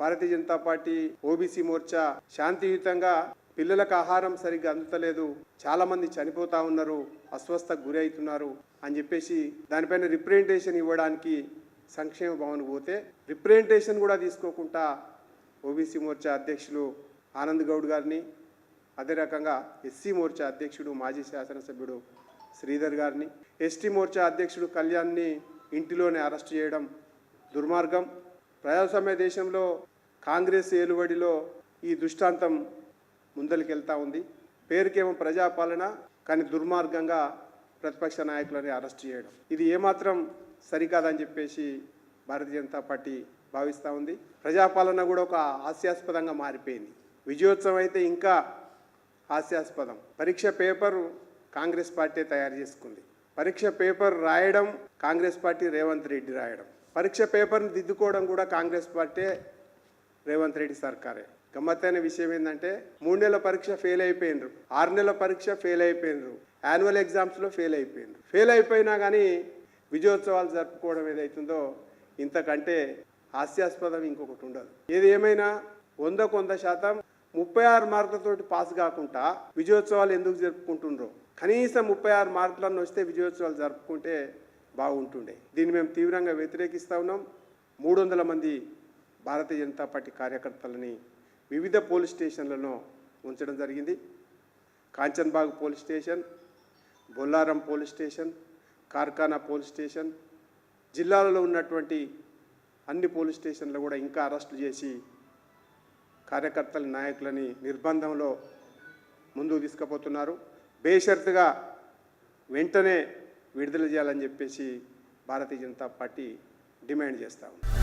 భారతీయ Janata party OBC Morcha శాంతియుతంగా పిల్లలకు ఆహారం సరిగ్గా అందుతలేదు. చాలా మంది చనిపోతా ఉన్నారు అస్వస్థకు గురి అవుతున్నారు అని చెప్పేసి దానిపైన రిప్రజెంటేషన్ ఇవ్వడానికి సంక్షేమ భవన్ పోతే రిప్రజెంటేషన్ కూడా తీసుకోకుండా ఓబీసీ మోర్చా అధ్యక్షులు ఆనంద్ గౌడ్ గారిని అదే రకంగా ఎస్సీ మోర్చా అధ్యక్షుడు మాజీ శాసనసభ్యుడు శ్రీధర్ గారిని ఎస్టీ మోర్చా అధ్యక్షుడు కళ్యాణ్ని ఇంటిలోనే అరెస్ట్ చేయడం దుర్మార్గం. ప్రజాస్వామ్య దేశంలో కాంగ్రెస్ ఏలుబడిలో ఈ దృష్టాంతం ముందరికెళ్తా ఉంది. పేరుకేమో ప్రజాపాలన కానీ దుర్మార్గంగా ప్రతిపక్ష నాయకులని అరెస్ట్ చేయడం. ఇది ఏమాత్రం సరికాదని చెప్పేసి భారతీయ జనతా పార్టీ భావిస్తూ ఉంది. ప్రజాపాలన కూడా ఒక హాస్యాస్పదంగా మారిపోయింది. విజయోత్సవం అయితే ఇంకా హాస్యాస్పదం. పరీక్ష పేపర్ కాంగ్రెస్ పార్టీ తయారు చేసుకుంది. పరీక్ష పేపర్ రాయడం కాంగ్రెస్ పార్టీ రేవంత్ రెడ్డి రాయడం. పరీక్ష పేపర్ని దిద్దుకోవడం కూడా కాంగ్రెస్ పార్టీ రేవంత్ రెడ్డి సర్కారే. గమ్మత్తైన విషయం ఏంటంటే మూడు నెలల పరీక్ష ఫెయిల్ అయిపోయినరు. ఆరు నెలల పరీక్ష ఫెయిల్ అయిపోయినరు. యాన్యువల్ ఎగ్జామ్స్లో ఫెయిల్ అయిపోయినరు. ఫెయిల్ అయిపోయినా కానీ విజయోత్సవాలు జరుపుకోవడం ఏదైతుందో ఇంతకంటే హాస్యాస్పదం ఇంకొకటి ఉండదు. ఏది ఏమైనా వంద కొంత శాతం ముప్పై ఆరు మార్కులతోటి పాస్ కాకుండా విజయోత్సవాలు ఎందుకు జరుపుకుంటుండ్రో. కనీసం ముప్పై ఆరు మార్కులను వస్తే విజయోత్సవాలు జరుపుకుంటే బాగుంటుండే. దీన్ని మేము తీవ్రంగా వ్యతిరేకిస్తా ఉన్నాం. మూడు వందల మంది భారతీయ జనతా పార్టీ కార్యకర్తలని వివిధ పోలీస్ స్టేషన్లలో ఉంచడం జరిగింది. Kanchanbagh police station Bollaram police station Karkhana police station జిల్లాలలో ఉన్నటువంటి అన్ని పోలీస్ స్టేషన్లు కూడా ఇంకా అరెస్టు చేసి కార్యకర్తల నాయకులని నిర్బంధంలో ముందుకు తీసుకుపోతున్నారు. బేషరతుగా వెంటనే విడుదల చేయాలని చెప్పేసి భారతీయ జనతా పార్టీ డిమాండ్ చేస్తా ఉంది.